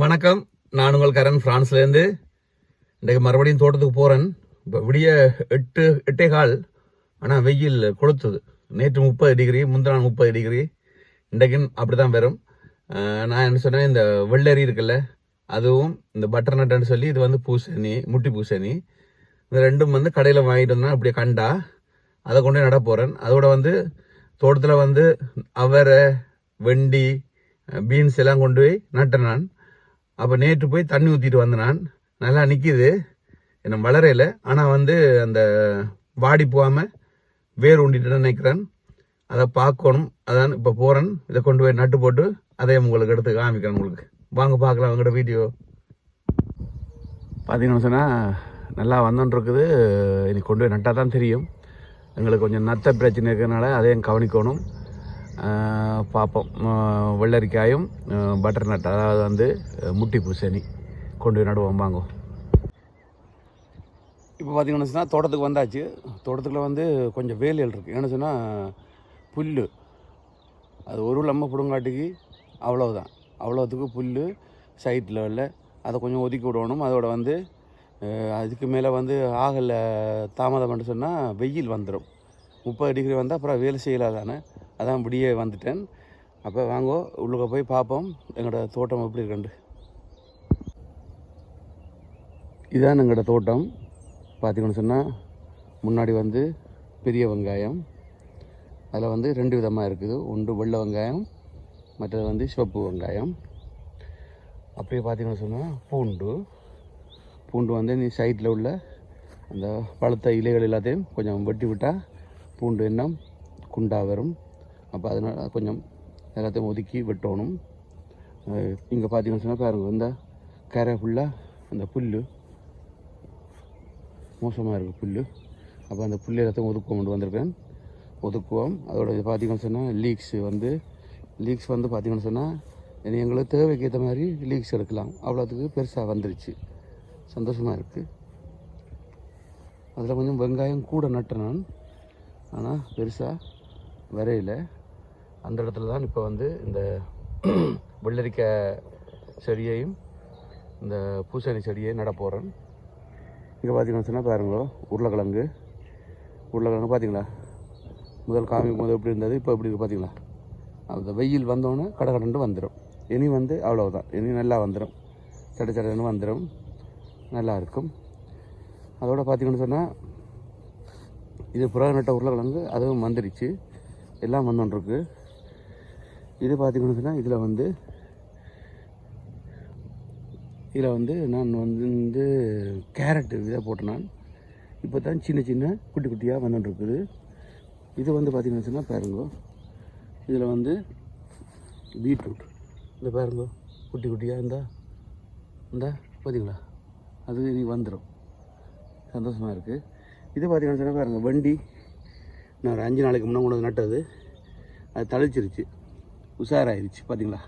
வணக்கம். நான் உங்கள் கரண் பிரான்ஸ்லேருந்து இன்றைக்கு மறுபடியும் தோட்டத்துக்கு போகிறேன் இப்போ விடிய எட்டு எட்டே கால். ஆனால் வெயில் கொளுத்துது. நேற்று முப்பது டிகிரி முந்தினாள் முப்பது டிகிரி. இன்றைக்கும் அப்படி தான் வரும் நான் என்ன சொன்னேன் இந்த வெள்ளரி இருக்குல்ல அதுவும் இந்த பட்டர் நட்டுன்னு சொல்லி இது வந்து பூசணி முட்டி பூசணி. இந்த ரெண்டும் வந்து கடையில் வாங்கிட்டு வந்தேன். அப்படியே கண்டா. அதை கொண்டு போய் நட போகிறேன் அதோட வந்து தோட்டத்தில் வந்து அவரை வெண்டி பீன்ஸ் எல்லாம் கொண்டு போய் நட்டேன் நான் அப்போ நேற்று போய் தண்ணி ஊற்றிட்டு வந்தேன் நான். நல்லா நிற்கிது என்ன வளரையில் ஆனால் வந்து அந்த வாடி போகாமல் வேர் உண்டிட்டு நினைக்கிறேன். அதை பார்க்கணும். அதான் இப்போ போகிறேன் இதை கொண்டு போய் நட்டு போட்டு அதே உங்களுக்கு எடுத்து காமிக்கிறேன் உங்களுக்கு. வாங்க பார்க்கலாம் உங்களோட வீடியோ. பார்த்தீங்கன்னு சொன்னால் நல்லா வந்துன்னு இருக்குது. இனி கொண்டு போய் நட்டால் தான் தெரியும். எங்களுக்கு கொஞ்சம் நத்த பிரச்சனை இருக்கிறதுனால அதையும் கவனிக்கணும். பார்ப்போம் வெள்ளரிக்காயும் பட்டர் நட் அதாவது வந்து முட்டி பூசணி. கொண்டு போய் நடுவோம் வாங்க. இப்போ பார்த்தீங்கன்னு சொன்னால் தோட்டத்துக்கு வந்தாச்சு. தோட்டத்துக்குள்ள வந்து கொஞ்சம் வேலைகள் இருக்குது என்னென்னு சொன்னால் புல் அது ஒரு லம்ம புடுங்காட்டுக்கு அவ்வளோதான் அவ்வளோத்துக்கு புல் சைட் லெவலில் அதை கொஞ்சம் ஒதுக்கி விடணும். அதோட வந்து அதுக்கு மேலே வந்து ஆகலை பண்ணிட்டு சொன்னால் வெயில் வந்துடும் முப்பது டிகிரி வந்தால் அப்புறம் வேலை செய்யலாம் தானே அதான் இப்படியே வந்துட்டேன். அப்போ வாங்கோ உள்ளுக்க போய் பார்ப்போம் எங்களோட தோட்டம் எப்படி இருக்குண்டு இதான் எங்களோட தோட்டம். பார்த்திங்கன்னு சொன்னால் முன்னாடி வந்து பெரிய வெங்காயம். அதில் வந்து ரெண்டு விதமாக இருக்குது. ஒன்று வெள்ளை வெங்காயம் மற்றது வந்து சிவப்பு வெங்காயம். அப்படியே பார்த்திங்கன்னு சொன்னால் பூண்டு. பூண்டு வந்து நீ சைட்டில் உள்ள அந்த பழுத்த இலைகள் எல்லாத்தையும் கொஞ்சம் வெட்டி விட்டால் பூண்டு எண்ணம் குண்டா வரும். அப்போ அதனால் கொஞ்சம் எல்லாத்தையும் ஒதுக்கி வெட்டணும். இங்கே பார்த்தீங்கன்னு சொன்னால் பாருங்கள் இந்த கரை ஃபுல்லாக அந்த புல் மோசமாக இருக்குது புல் அப்போ அந்த புல் எல்லாத்தையும் ஒதுக்குவோம் கொண்டு வந்திருக்கேன். ஒதுக்குவோம். அதோட இது பார்த்தீங்கன்னு சொன்னால் லீக்ஸ் வந்து லீக்ஸ் வந்து பார்த்தீங்கன்னு சொன்னால் எங்களுக்கு தேவைக்கு ஏற்ற மாதிரி லீக்ஸ் எடுக்கலாம். அவ்வளோத்துக்கு பெருசாக வந்துருச்சு. சந்தோஷமாக இருக்குது அதில் கொஞ்சம் வெங்காயம் கூட நட்டேன் நான். ஆனால் பெருசாக வரையில. அந்த இடத்துல தான் இப்போ வந்து இந்த வெள்ளரிக்காய் செடியையும் இந்த பூசணி செடியையும் நட போகிறேன் இங்கே பார்த்தீங்கன்னு சொன்னால் பாருங்க உருளைக்கிழங்கு. உருளைக்கிழங்கு பார்த்தீங்களா முதல் காமிக்கும் போது எப்படி இருந்தது இப்போ எப்படி இருக்குது பார்த்தீங்களா அந்த வெயில் வந்தோடனே கடை கடண்டு வந்துடும் இனி வந்து அவ்வளோதான் இனி நல்லா வந்துடும் சட சடன்னு வந்துடும் நல்லா இருக்கும். அதோட பார்த்தீங்கன்னு சொன்னால் இது புறா நட்ட உருளைக்கிழங்கு அதுவும் வந்துருச்சு. எல்லாம் வந்துட்டுருக்கு இது பார்த்தீங்கன்னு சொன்னால் இதில் வந்து இதில் வந்து நான் வந்து கேரட்டு இதை போட்டேன் நான். இப்போ தான் சின்ன சின்ன குட்டி குட்டியாக வந்துட்டுருக்குது இது வந்து பார்த்திங்கன்னு சொன்னால் பாருங்க. இதில் வந்து பீட்ரூட். இந்த பாருங்க குட்டி குட்டியாக இருந்தா இருந்தால் பார்த்தீங்களா அது இனி வந்துடும் சந்தோஷமாக இருக்குது இது பார்த்தீங்கன்னு சொன்னால் பாருங்கள் வண்டி. நான் ஒரு அஞ்சு நாளைக்கு முன்னே கொண்டு வந்து நட்டது. அது தளிச்சிருச்சு. உஷாராயிருச்சு பார்த்தீங்களா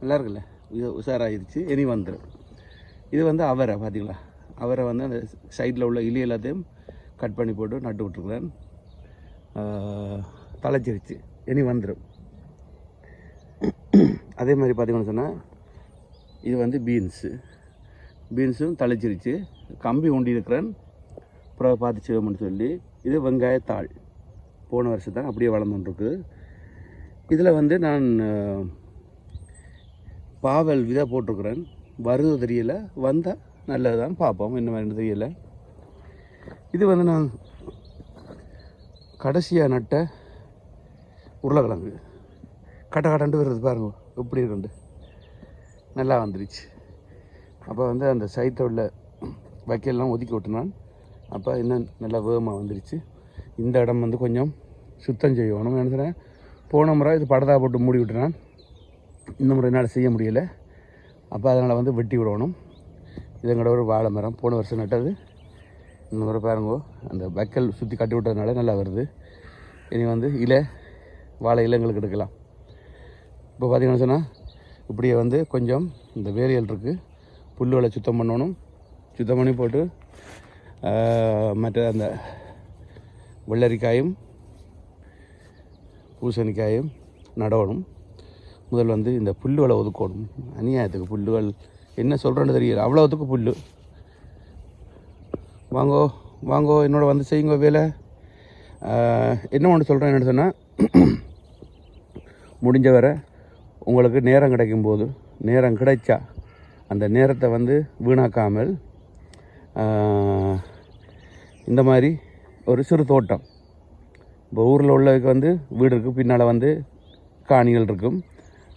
நல்லா இருக்குல்ல? உஷாராயிருச்சு இனி வந்துடும் இது வந்து அவரை பார்த்தீங்களா அவரை வந்து அந்த சைடில் உள்ள இலி எல்லாத்தையும் கட் பண்ணி போட்டு நட்டு விட்ருக்குறேன் தலைச்சிருச்சு இனி வந்துடும் அதே மாதிரி பார்த்தீங்கன்னு சொன்னால் இது வந்து பீன்ஸு பீன்ஸும் தழைச்சிருச்சு. கம்பி ஊண்டி இருக்கிறேன் அப்புறம் பார்த்து செய்வோம்னு சொல்லி. இது வெங்காயத்தாள். போன வருஷம் தான் அப்படியே வளர்ந்துட்டுருக்குது இதில் வந்து நான் பாவல் விதை போட்டிருக்கிறேன். வருது தெரியலை. வந்தால் நல்லது தான் பார்ப்போம். என்ன மாதிரி தெரியலை. இது வந்து நான் கடைசியாக நட்ட உருளைக்கிழங்கு. கட்ட கட்டன்ட்டு வருது பாருங்க. எப்படி இருக்குண்டு நல்லா வந்துருச்சு. அப்போ வந்து அந்த சைட்டை உள்ள வைக்கல்லாம் ஒதுக்கி விட்டுனான். அப்போ இன்னும் நல்லா வேகமாக வந்துருச்சு. இந்த இடம் வந்து கொஞ்சம் சுத்தம் செய்யணும் நினைக்கிறேன். போன முறை இது படதா போட்டு மூடி விட்டுனான் இந்த முறை என்னால் செய்ய முடியலை. அப்போ அதனால் வந்து வெட்டி விடணும். இது ஒரு வாழை மரம். போன வருஷம் நட்டது. இந்த முறை பாருங்கோ அந்த வைக்கல் சுற்றி கட்டி விட்டதுனால நல்லா வருது. இனி வந்து இலை வாழை இலை எங்களுக்கு எடுக்கலாம். இப்போ பார்த்திங்கன்னு சொன்னால் இப்படியே வந்து கொஞ்சம் இந்த வேரியல் இருக்குது புல்லுகளை சுத்தம் பண்ணணும். சுத்தம் பண்ணி போட்டு மற்ற அந்த வெள்ளரிக்காயும் பூசணிக்காயும் நடணும் முதல் வந்து இந்த புல்லுகளை ஒதுக்கணும். அநியாயத்துக்கு புல்லுகள் என்ன சொல்கிறேன்னு தெரியல. அவ்வளோத்துக்கு புல் வாங்கோ வாங்கோ என்னோட வந்து செய்யுங்க வேலை. என்ன ஒன்று சொல்கிறேன் என்னன்னு சொன்னால் முடிஞ்ச வரை உங்களுக்கு நேரம் கிடைக்கும்போது நேரம் கிடைச்சா அந்த நேரத்தை வந்து வீணாக்காமல் இந்த மாதிரி ஒரு சிறு தோட்டம். இப்போ ஊரில் உள்ளதுக்கு வந்து வீடு இருக்குது பின்னால் வந்து காணிகள் இருக்கும்.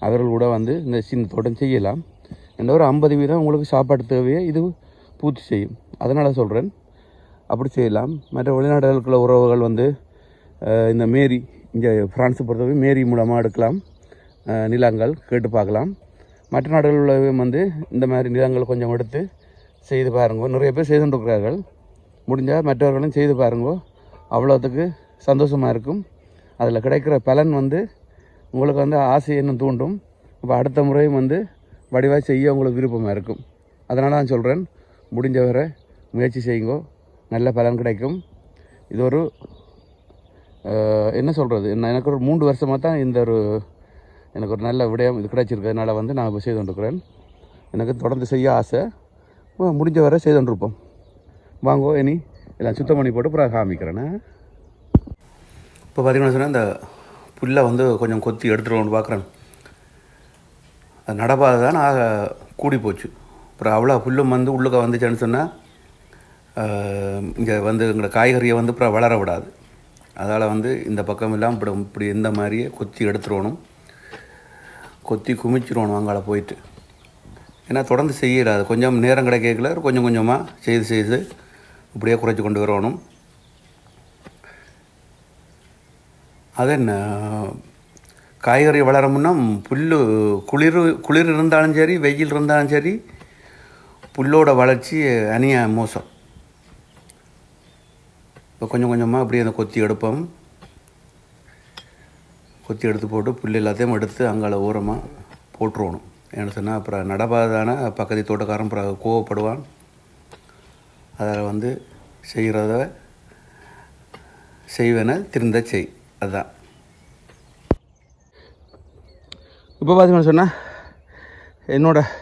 அவர்கள் கூட வந்து இந்த சின்ன தோட்டம் செய்யலாம். இந்த ஒரு ஐம்பது வீதம் உங்களுக்கு சாப்பாடு தேவையை இது பூர்த்தி செய்யும். அதனால் சொல்கிறேன் அப்படி செய்யலாம். மற்ற வெளிநாடுகளுக்குள்ள உறவுகள் வந்து இந்த மேரி இங்கே ஃப்ரான்ஸை பொறுத்தவரை மேரி மூலமாக எடுக்கலாம். நிலங்கள் கேட்டு பார்க்கலாம். மற்ற நாடுகளில் உள்ளவங்க வந்து இந்த மாதிரி நிலங்கள் கொஞ்சம் எடுத்து செய்து பாருங்க. நிறைய பேர் செய்து முடிஞ்சால் மற்றவர்களும் செய்து பாருங்க. அவ்வளோத்துக்கு சந்தோஷமாக இருக்கும். அதில் கிடைக்கிற பலன் வந்து உங்களுக்கு வந்து ஆசை இன்னும் தூண்டும். இப்போ அடுத்த முறையும் வந்து வடிவாக செய்ய உங்களுக்கு விருப்பமாக இருக்கும். அதனால் நான் சொல்கிறேன் முடிஞ்ச வரை முயற்சி செய்யுங்கோ. நல்ல பலன் கிடைக்கும். இது ஒரு என்ன சொல்கிறது எனக்கு ஒரு மூன்று வருஷமாக தான் இந்த ஒரு எனக்கு ஒரு நல்ல விடயம் இது கிடைச்சிருக்கிறதுனால வந்து நான் இப்போ செய்து கொண்டிருக்கிறேன். எனக்கு தொடர்ந்து செய்ய ஆசை. முடிஞ்ச வரை செய்து கொண்டிருப்போம். வாங்கோ இனி எல்லாம் சுத்தம் பண்ணி போட்டு அப்புறம் காமிக்கிறேன் இப்போ பார்த்தீங்கன்னா சொன்னால் இந்த புல்லை வந்து கொஞ்சம் கொத்தி எடுத்துருவோம்னு பார்க்குறேன். அது நடப்பாது தான் ஆக கூடி போச்சு. அப்புறம் அவ்வளோ புல்லும் வந்து உள்ளுக்க வந்துச்சுன்னு சொன்னால் இங்கே வந்து எங்களோட காய்கறியை வந்து அப்புறம் வளர விடாது. அதால் வந்து இந்த பக்கம் எல்லாம் இப்படி இப்படி இந்த மாதிரியே கொத்தி எடுத்துருவணும். கொத்தி குமிச்சிருவணும் அங்கால போயிட்டு. ஏன்னா தொடர்ந்து செய்யலாது கொஞ்சம் நேரம் கிடைக்கல கொஞ்சம் கொஞ்சமாக செய்து செய்து இப்படியே குறைச்சி கொண்டு வரணும் அது என்ன காய்கறி வளரமுன்னா புல் குளிர் குளிர் இருந்தாலும் சரி வெயில் இருந்தாலும் சரி புல்லோட வளர்ச்சி அணிய மோசம். இப்போ கொஞ்சம் கொஞ்சமாக அப்படியே அந்த கொத்தி எடுப்போம். கொத்தி எடுத்து போட்டு புல் எல்லாத்தையும் எடுத்து அங்கால ஓரமாக போட்டுருவணும். என்ன சொன்னால் அப்புறம் நடப்பாதான பக்கத்து தோட்டக்காரன் அப்புறம் கோவப்படுவான். அதில் வந்து செய்கிறத செய்வன திருந்த செய். அதுதான் இப்போ பார்த்தீங்கன்னு சொன்னால் என்னோடய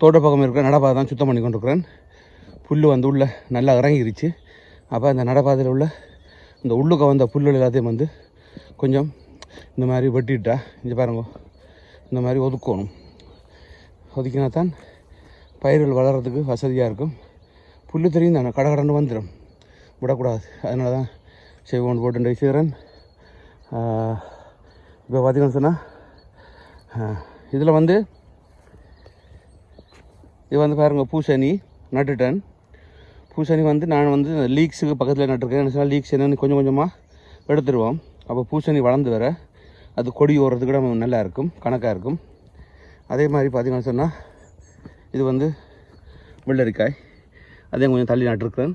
தோட்ட பக்கம் இருக்கிற நடப்பாதை தான் சுத்தம் பண்ணி கொண்டிருக்கிறேன். புல் வந்து உள்ளே நல்லா இறங்கிருச்சு. அப்போ அந்த நடப்பாதையில் உள்ள இந்த உள்ளுக்க வந்த புல்லுகள் எல்லாத்தையும் வந்து கொஞ்சம் இந்த மாதிரி வெட்டிட்டா இங்கே பாருங்க இந்த மாதிரி ஒதுக்கணும். ஒதுக்கினா தான் பயிர்கள் வளர்கிறதுக்கு வசதியாக இருக்கும். புல் தெரியும் தானே கடை கடன்னு வந்துடும் விடக்கூடாது. அதனால தான் செய்வோன்னு போட்டு செய்கிறேன் இப்போ பார்த்தீங்கன்னு சொன்னால் இதில் வந்து இது வந்து பாருங்கள் பூசணி நட்டுட்டேன். பூசணி வந்து நான் வந்து லீக்ஸுக்கு பக்கத்தில் நட்டுருக்கேன். என்ன சொன்னால் லீக்ஸ் என்னன்னு கொஞ்சம் கொஞ்சமாக எடுத்துருவோம். அப்போ பூசணி வளர்ந்து வர அது கொடி ஓடுறது கூட நல்லா இருக்கும் கணக்காக இருக்கும். அதே மாதிரி பார்த்தீங்கன்னு சொன்னால் இது வந்து வெள்ளரிக்காய். அதையும் கொஞ்சம் தள்ளி நட்டுருக்கிறேன்.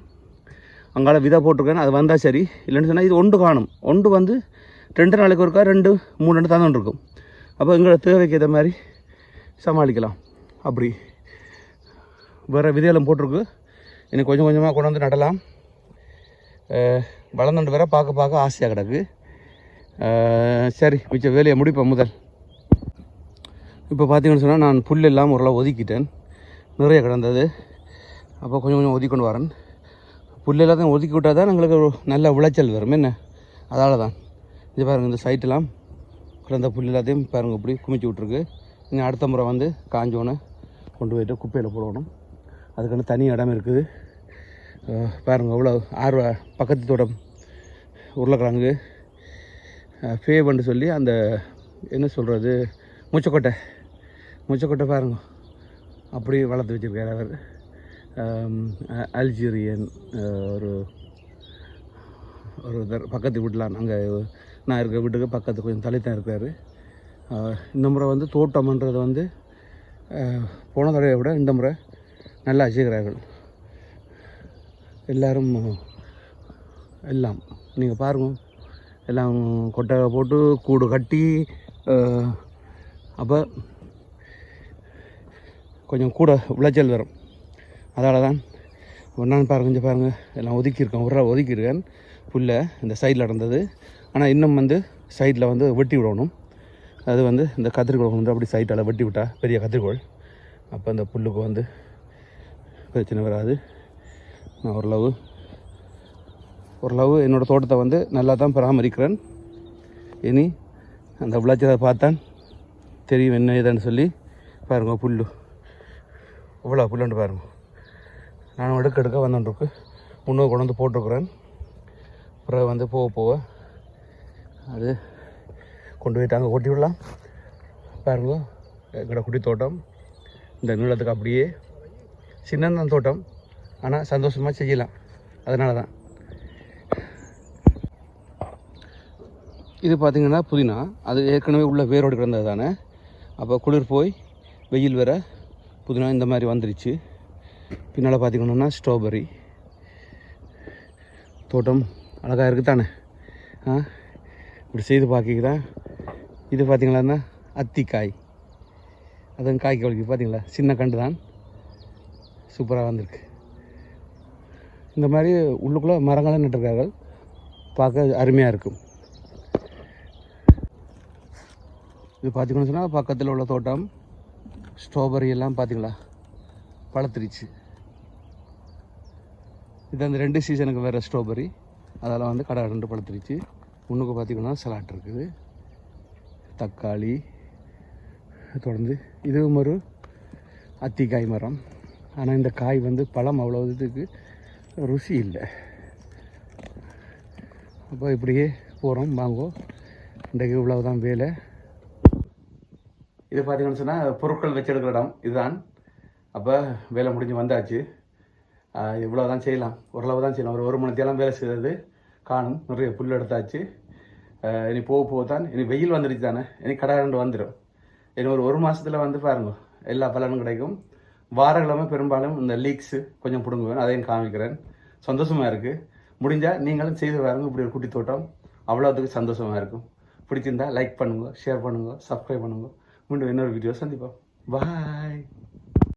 அங்கால விதை போட்டிருக்கேன் அது வந்தால் சரி. இல்லைன்னு சொன்னால் இது ஒன்று காணும். ஒன்று வந்து ரெண்டு நாளைக்கு ஒருக்கா ரெண்டு மூணு ரெண்டு தந்துட்டு இருக்கும். அப்போ எங்களோட தேவைக்கு ஏற்ற மாதிரி சமாளிக்கலாம். அப்படி. வேறு விதையெல்லாம் போட்டிருக்கு. இன்னும் கொஞ்சம் கொஞ்சமாக கொண்டு வந்து நடலாம். வளர்ந்துட்டு வர பார்க்க பார்க்க ஆசையாக கிடக்கு. சரி மிச்ச வேலையை முடிப்பேன் முதல். இப்போ பார்த்தீங்கன்னு சொன்னால் நான் புல் எல்லாம் ஓரளவு ஒதுக்கிட்டேன். நிறைய கிடந்தது. அப்போ கொஞ்சம் கொஞ்சம் ஒதுக்கொண்டு வரேன். புல் எல்லாத்தையும் ஒதுக்கி விட்டால் தான் எங்களுக்கு ஒரு நல்ல விளைச்சல் வரும். என்ன? அதால் தான் இது பாருங்கள் இந்த சைட்டெல்லாம் கிடந்த புல் எல்லாத்தையும் பாருங்கள் இப்படி குமிச்சு விட்ருக்கு இங்கே அடுத்த முறை வந்து காஞ்சோன்னு கொண்டு போயிட்டு குப்பையில் போடணும். அதுக்கான தனி இடம் இருக்குது. பாருங்கள் அவ்வளோ ஆர்வ பக்கத்து தோட்டம் உருளைக்கிழங்கு ஃபேவன்னு சொல்லி அந்த என்ன சொல்கிறது மூச்சக்கொட்டை. மூச்சக்கொட்டை பாருங்க அப்படி வளர்த்து வச்சுருக்கார் அவர். அல்ஜீரியன் ஒரு ஒரு தர் பக்கத்து வீட்டில் அங்கே நான் இருக்கிற வீட்டுக்கு பக்கத்து கொஞ்சம் தள்ளித்தான் இருக்கார். இந்த முறை வந்து தோட்டம்ன்றது வந்து போன தடவையை விட இந்த முறை நல்லா வச்சுக்கிறார்கள் எல்லோரும் எல்லாம் நீங்கள் பாருங்கள் எல்லாம் கொட்டை போட்டு கூடு கட்டி அப்போ கொஞ்சம் கூட விளைச்சல் வரும். அதால் தான் ஒன்றான்னு பாருங்க கொஞ்சம் பாருங்கள் எல்லாம் ஒதுக்கியிருக்கேன் ஒரு ஒதுக்கியிருக்கேன். புல்லை இந்த சைடில் நடந்தது. ஆனால் இன்னும் வந்து சைடில் வந்து வெட்டி விடணும். அது வந்து இந்த கத்திரிக்கோள் வந்து அப்படி சைட்டால் வெட்டி விட்டா பெரிய கத்திரிக்கோள் அப்போ அந்த புல்லுக்கு வந்து பிரச்சனை வராது. நான் ஓரளவு ஓரளவு என்னோடய தோட்டத்தை வந்து நல்லா தான் பராமரிக்கிறேன். இனி அந்த விளைச்சலை பார்த்தான் தெரியும் என்ன ஏதான்னு சொல்லி. பாருங்க புல்லு. இவ்வளோ புல்லுண்டு பாருங்க. நான் எடுக்க எடுக்க வந்துட்டுருக்கு முன்னூறு கொண்டு வந்து போட்டிருக்குறேன். அப்புறம் வந்து போக போக அது கொண்டு போயிட்டாங்க ஓட்டி விடலாம். பாருங்க எங்களோட குடி தோட்டம். இந்த நீளத்துக்கு அப்படியே சின்ன தோட்டம். ஆனால் சந்தோஷமாக செய்யலாம். அதனால தான் இது பார்த்திங்கன்னா புதினா. அது ஏற்கனவே உள்ள வேரோடு கிடந்தது தானே அப்போ குளிர் போய் வெயில் வர புதினா இந்த மாதிரி வந்துருச்சு. பின்னால் பார்த்திங்கன்னா ஸ்ட்ராபெரி. தோட்டம் அழகாக இருக்குது தானே ஆ? இப்படி செய்து பார்க்கிதான் இது பார்த்திங்களான்னா அத்திக்காய். அதுவும் காய்க்கு வலிக்கு பார்த்தீங்களா? சின்ன கண்டு தான். சூப்பராக வந்திருக்கு. இந்த மாதிரி உள்ளுக்குள்ளே மரங்களும் நட்டுருக்கார்கள். பார்க்க அருமையாக இருக்கும். இது பார்த்தீங்கன்னு சொன்னால் பக்கத்தில் உள்ள தோட்டம் ஸ்ட்ராபெரி எல்லாம் பார்த்திங்களா? பழத்திருச்சு. இது அந்த ரெண்டு சீசனுக்கு வேறு ஸ்ட்ராபெரி அதெல்லாம் வந்து கடை ரெண்டு பழத்திருச்சு. முன்னுக்கு பார்த்தீங்கன்னா சலாட் இருக்குது. தக்காளி தொடர்ந்து இதுவும் ஒரு அத்திக்காய் மரம். ஆனால் இந்த காய் வந்து பழம் அவ்வளோ இதுக்கு ருசி இல்லை. அப்போ இப்படியே போகிறோம் வாங்கோ. இன்றைக்கு இவ்வளோ தான் வேலை. இது பார்த்தீங்கன்னு சொன்னால் பொருட்கள் வச்செடுக்கிற இடம். இதுதான். அப்போ வேலை முடிஞ்சு வந்தாச்சு. இவ்வளோ தான் செய்யலாம். ஓரளவு தான் செய்யலாம். ஒரு ஒரு மணித்தெல்லாம் வேலை செய்தது காணும். நிறைய புல் எடுத்தாச்சு. இனி போக போக தான். இனி வெயில் வந்துடுச்சு தானே. இனி கடாண்டு வந்துடும் இனி ஒரு ஒரு மாதத்தில் வந்து பாருங்க. எல்லா பலனும் கிடைக்கும். வாரக்கிழமை பெரும்பாலும் இந்த லீக்ஸு கொஞ்சம் பிடுங்குவேன். அதையும் காமிக்கிறேன். சந்தோஷமாக இருக்குது முடிஞ்சால் நீங்களும் செய்து பாருங்க. இப்படி ஒரு குட்டி தோட்டம் அவ்வளோத்துக்கு சந்தோஷமாக இருக்கும். பிடிச்சிருந்தா லைக் பண்ணுங்க ஷேர் பண்ணுங்க சப்ஸ்கிரைப் பண்ணுங்க. மீண்டும் இன்னொரு வீடியோ சந்திப்போம். பாய்